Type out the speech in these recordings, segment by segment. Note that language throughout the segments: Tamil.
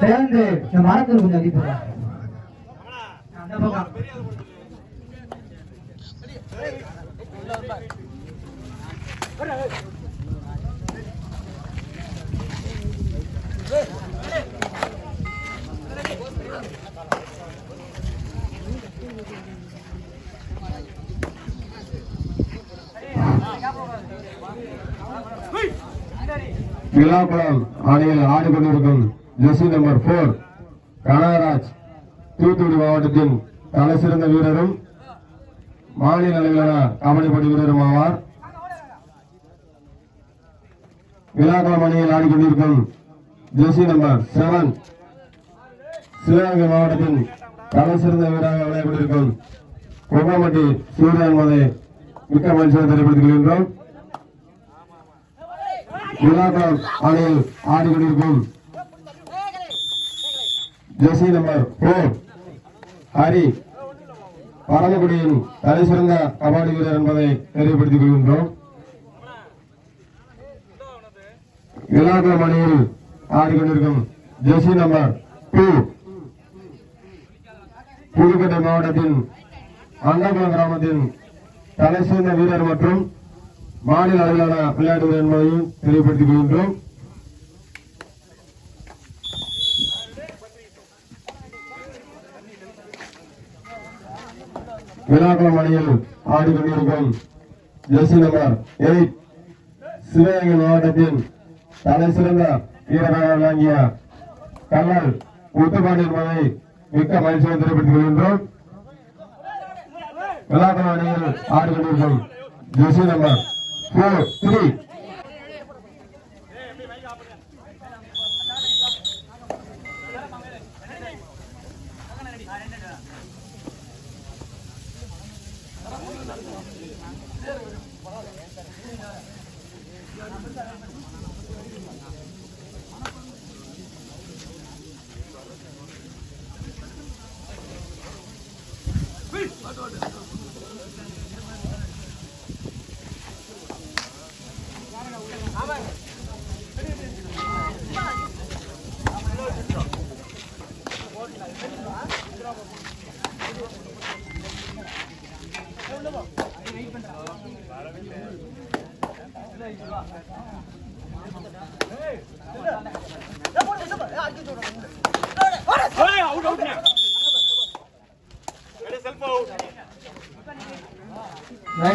சேர்ந்து இந்த மரத்தில் கொஞ்சம் அடிப்பா அந்த பக்கம் விழாக்குளம் அணியில் ஆடிக்கொண்டிருக்கும் jersey number four Kanagaraj Thoothukudi மாவட்டத்தின் தலை சிறந்த வீரரும் மாநில அளவிலான கபடி போட்டி வீரரும் ஆவார். விழாக்குளம் அணியில் ஆடிக்கொண்டிருக்கும் ஜெர்சி நம்பர் செவன் சிவகங்கை மாவட்டத்தின் தலை சிறந்த வீரராக விளையாடிக்கொண்டிருக்கும் கொங்கமட்டி சூரியன் மலை மிக்க மகிழ்ச்சியாக தெரிவித்துக் கொள்கின்றோம். விழாக்கள் அணியில் ஆடிக்கொண்டிருக்கும் ஜெர்சி நம்பர் போர் ஹரி பரமக்குடியின் தலை சிறந்த கபாடி வீரர் என்பதை தெரியப்படுத்திக் கொள்கின்றோம். விழாக்கள் அணியில் ஆடிக்கொண்டிருக்கும் ஜெர்சி நம்பர் டூ. புதுக்கோட்டை மாவட்டத்தின் அண்டகுளம் கிராமத்தின் தலை சிறந்த வீரர் மற்றும் மாநில அளவிலான விளையாட்டு என்பதையும் தெளிவுபடுத்திக் கொள்கின்றோம். வினாக்குளம் அணியில் ஆடிக்கொண்டிருக்கும் ஜெர்சி நம்பர் எயிட் சிவகங்கை மாவட்டத்தின் தலை சிறந்த வீரராக விளங்கிய கல்லல் முத்துப்பாண்டி என்பதை மிக்க மகிழ்ச்சியை தெரியப்படுத்திக் கொள்கின்றோம். விழாக்குளம் அணியில் ஆடிக்கொண்டிருக்கும் jersey number four three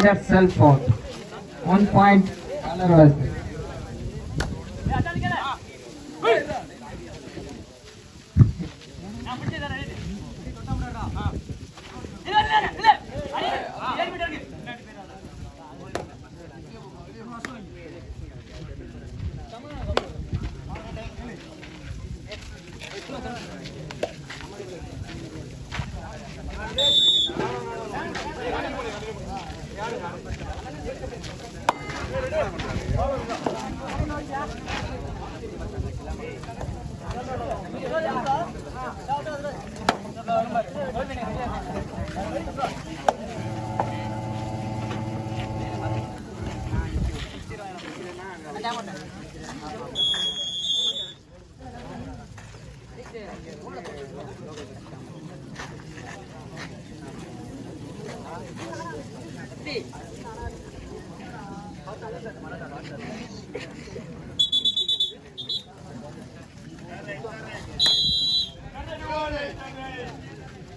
raider cell phone one point Kallar வளர்த்து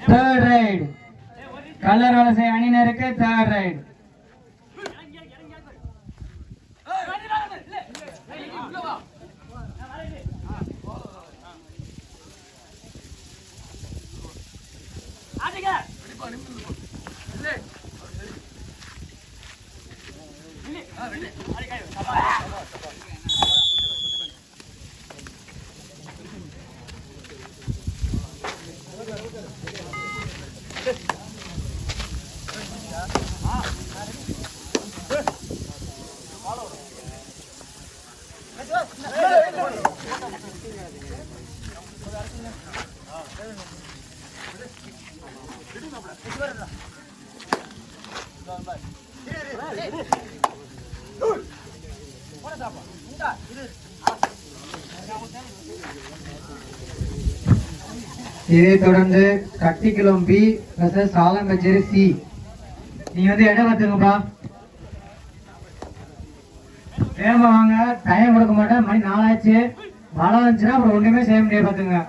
தேர்ட் ரைடு கலர் வலசை அணியினருக்கு தேர்ட் வெளியே இதை தொடர்ந்து கட்டிக்குளம் பி வர்சஸ் சி. நீ வந்து இடம் பார்த்துங்கப்பா வேகமா வாங்க. டைம் கொடுக்க மாட்டேன். மணி நாலாச்சு. மழை வந்துச்சுன்னா அப்புறம் ஒண்ணுமே செய்ய முடியாது பார்த்துங்க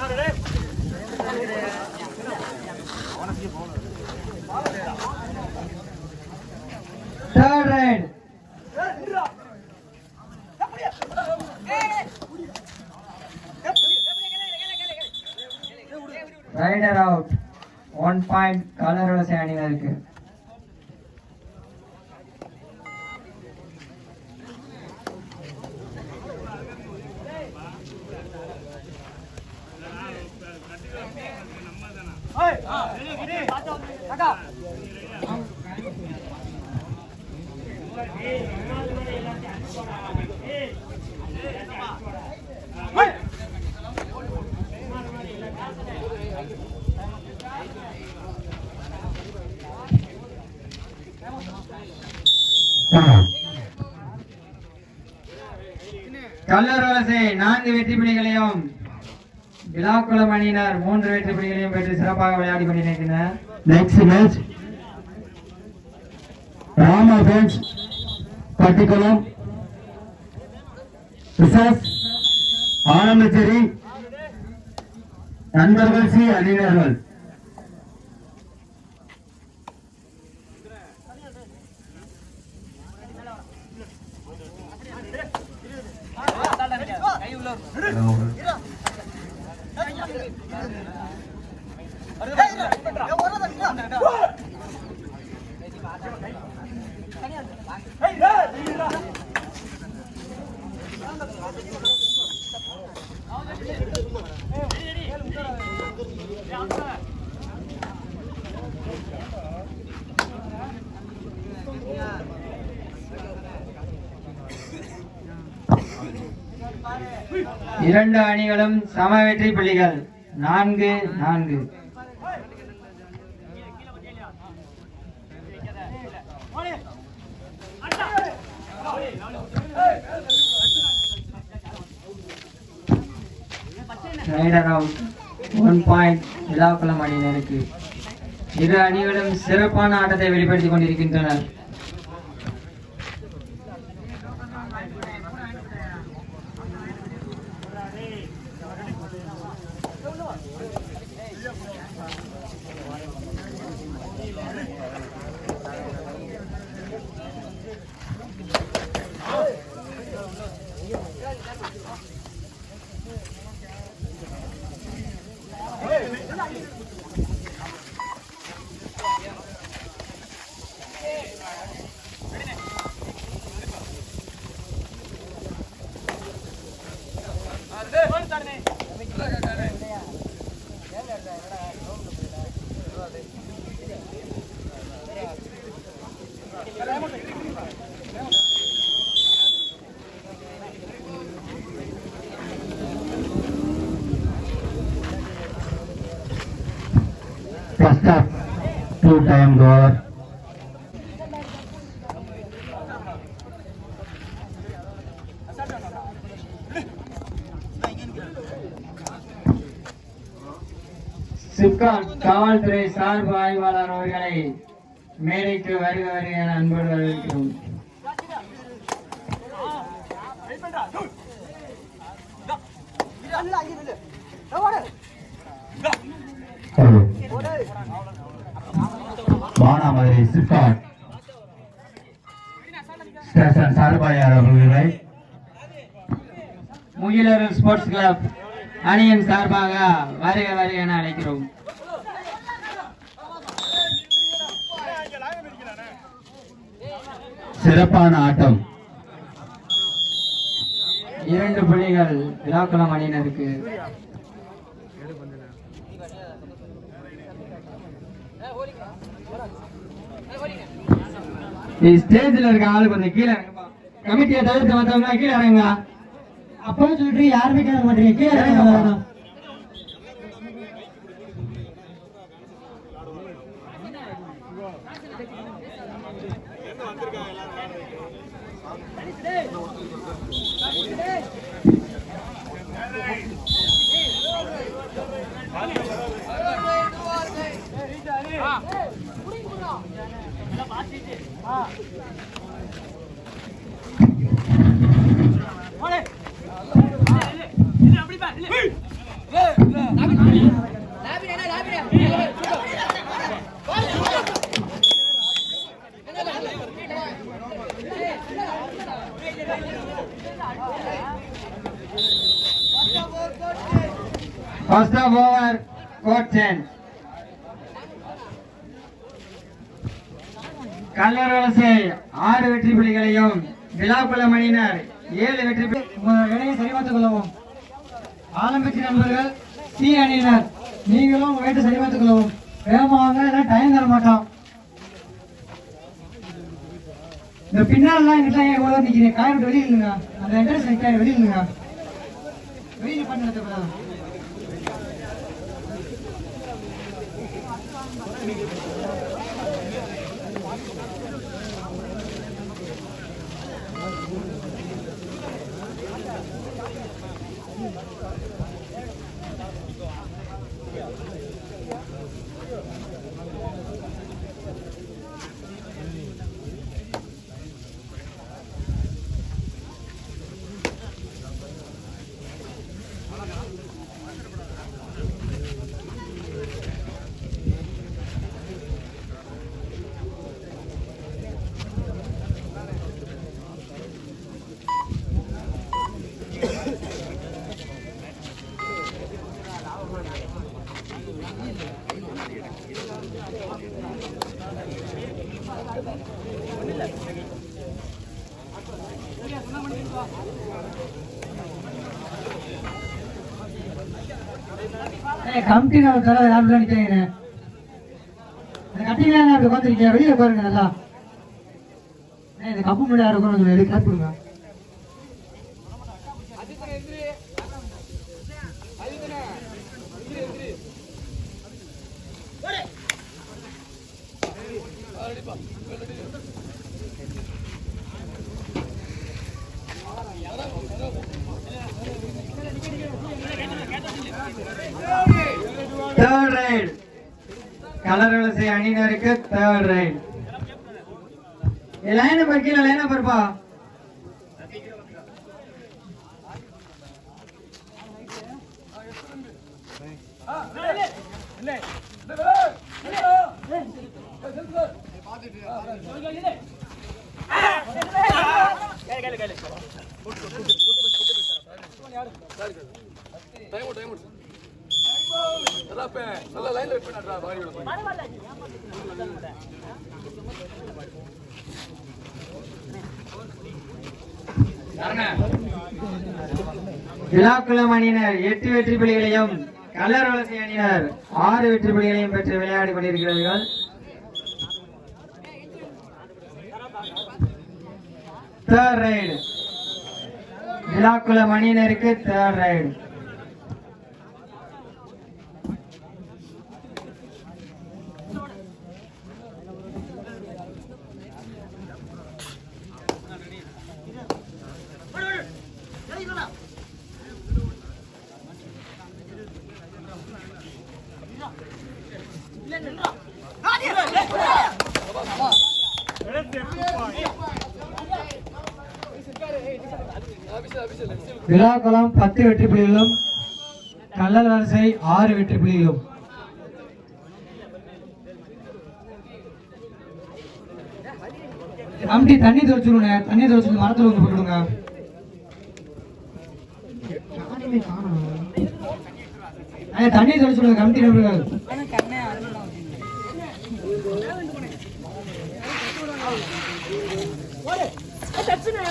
How did that? கல்லூர் வலசை நான்கு வெற்றி புலிகளையும் விழாக்குளம் அணியினர் மூன்று வெற்றி புலிகளையும் பெற்று சிறப்பாக விளையாடி கொண்டிருக்கின்றனர். நெக்ஸ்ட் மேட்ச் ராமா பெஞ்ச் பட்டிக்குளம் விசஸ் ஆனந்தச்சேரி நண்பர்கள் சி அணியினர்கள். இரண்டு அணிகளும் சம வெற்றி புள்ளிகள். நான்கு நான்கு. Raider out one point Vizhakkulam அணியினருக்கு. இரு அணிகளும் சிறப்பான ஆட்டத்தை வெளிப்படுத்திக் கொண்டிருக்கின்றனர் First up, two time goal. SIPCOT காவல்துறை சார்பு ஆய்வாளர் அவர்களை மேடைக்கு வருக வருக என அன்போடு வரவேற்கிறோம். மானாமதுரை சிப்காட் ஸ்டேஷன் சார்பாயார் அவர்களை முகிலர் ஸ்போர்ட்ஸ் கிளப் அணியின் சார்பாக வருக வருக என அழைக்கிறோம். சிறப்பான ஆட்டம். இரண்டு புள்ளிகள் விழாக்குளம் அணியினருக்கு ஸ்டேஜ்ல இருக்க ஆளு கொஞ்சம் கீழே இறங்குப்பா. கமிட்டியை தவிர்த்து மற்றவங்க கீழே இறங்க அப்போ சொல்லிட்டு யாருமே கேட்க மாட்டீங்க. கீழே இறங்க முதல்ல. First half over court change கல்லரவசை ஆறு வெற்றி புள்ளிகளையும் விழாக்குளம் அணியினர் ஏழு வெற்றி புள்ளி உங்க இடையை சரிபார்த்துக் கொள்ளவும். ஆரம்பிச்ச நண்பர்கள் சி அணியினர் நீங்களும் உங்க வீட்டை சரிபார்த்துக் கொள்ளவும். வேகமா டைம் தர மாட்டோம் இந்த பின்னாலாம் எங்கிட்ட ஏன் இவ்வளவு நிக்கிறீங்க? காய் விட்டு வெளியே இல்லைங்க அந்த என்ட்ரன்ஸ் நிற்காது வெளியே இல்லைங்க வெளியே பண்ண கமிட்டி நான் தர யாரும் நினைக்கிறீங்க கட்டிங்களா அப்படி உட்காந்துருக்கீங்க வெளியே பாருங்க நல்லா. ஏய், இந்த கப்பு முடியாது இருக்கணும் எடுத்து Yeah. Third raid Kallar Valasai அணியினருக்கு தேர்ட் ரைட் லைன் நம்பர் கீழே லைன் நம்பர்ப்பா விழாக்குளம் அணியினர் எட்டு வெற்றி புள்ளிகளையும் கல்லரவலசை அணியினர் ஆறு வெற்றி புலிகளையும் பெற்று விளையாடி கொண்டிருக்கிறார்கள். தேர்ட் ரைடு விழாக்குளம் அணியினருக்கு தேர்ட் ரைடு விழாக்குளம் பத்து வெற்றி புள்ளிகளும் கல்லல் வரிசை ஆறு வெற்றி புள்ளிகளும். அப்படி தண்ணி துவைச்சுடுங்க தண்ணி துவைச்சு மரத்தில் வந்து போட்டுடுங்க. தண்ணி துவைச்சுடுங்க கமிட்டி நபர்கள். தச்சுனா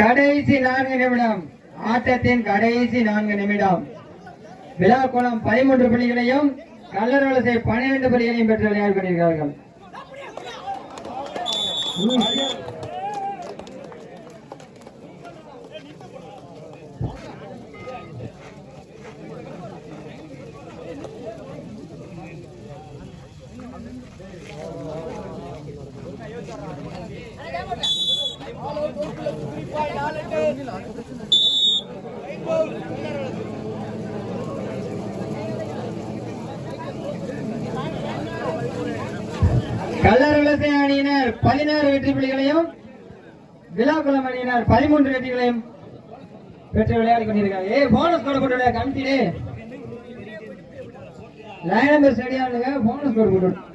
கடைசி நான்கு நிமிடம். ஆட்டத்தின் கடைசி நான்கு நிமிடம். விழாக்குளம் பதிமூன்று புள்ளிகளையும் கல்லரவலசை பன்னிரண்டு புள்ளிகளையும் பெற்று விளையாடி கொண்டிருக்கிறார்கள் கல்லரவலசை அணியினர் பதினாறு வெற்றி புள்ளிகளையும் விழாக்குளம் அணியினர் பதிமூன்று வெற்றிகளையும் பெற்று விளையாடி கொண்டிருக்காங்க ஏ போனஸ் கோடு போட்டு கமிட்டிலே. லைன் போனஸ் கோடு போட்டு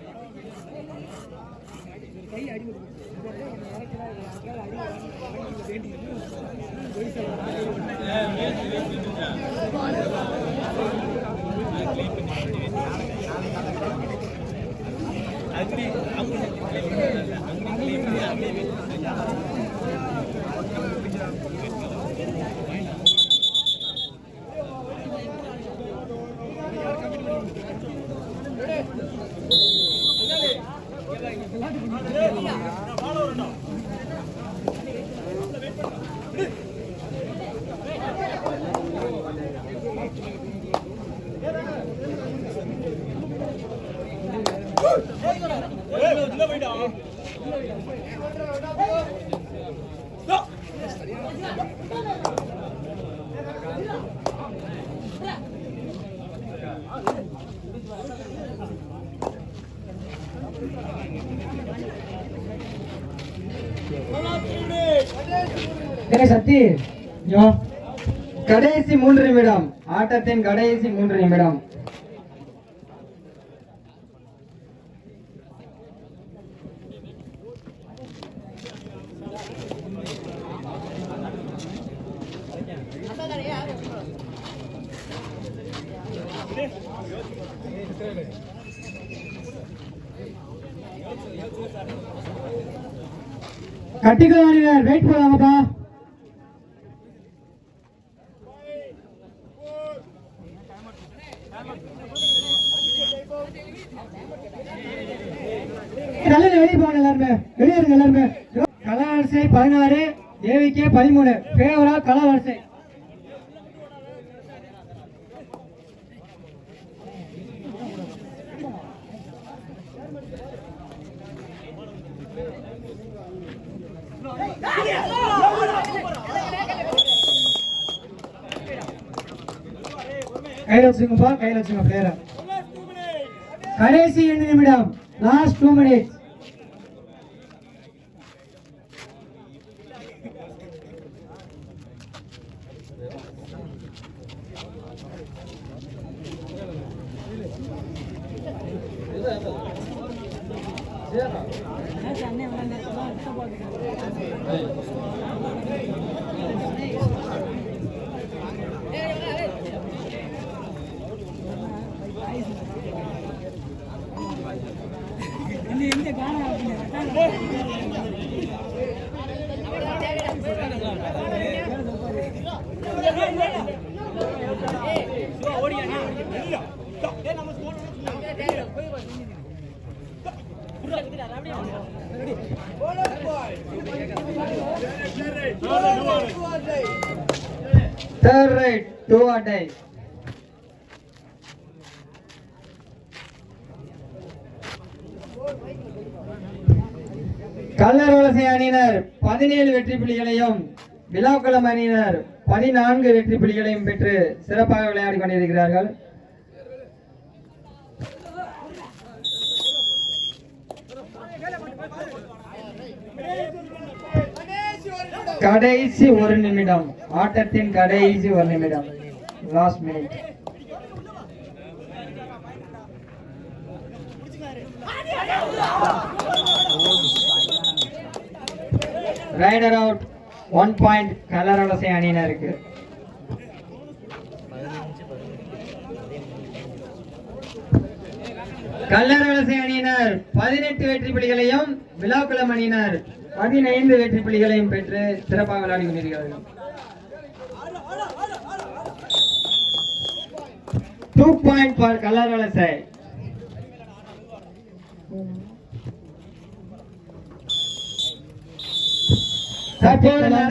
やった! ஏய் கடைசி மூன்று நிமிடம். ஆட்டத்தின் கடைசி மூன்று நிமிடம். கட்டிக்கோ வெயிட் பண்ணுவாங்கப்பா நல்ல வெளியே போங்க எல்லாருமே. வெளியே இருங்க எல்லாருமே. கலவரிசை பதினாறு தேவிக்கே பதிமூணு. பேவரா கலவரிசை கையில வச்சுங்கப்பா கையில வச்சுங்க பிளேயரை கடைசி இரண்டு நிமிடம் last two minutes هذا Third right, two or die. Kallar Valasai அணியினர் பதினேழு வெற்றி புள்ளிகளையும் விழாக்குளம் அணியினர் பதினான்கு வெற்றி புள்ளிகளையும் பெற்று சிறப்பாக விளையாடி கொண்டிருக்கிறார்கள் கடைசி ஒரு நிமிடம். ஆட்டத்தின் கடைசி ஒரு நிமிடம். Last minute raider out one point Kalaravalasai அணியினருக்கு. கல்லரவலசை அணியினர். பதினெட்டு வெற்றி புலிகளையும் விழாக்குளம் அணியினர். பதினைந்து வெற்றி புள்ளிகளையும் பெற்று சிறப்பாக விளையாடி கொண்டிருக்கிறார்கள் டூ பாயிண்ட் ஃபார் கலர் வலசை தற்போது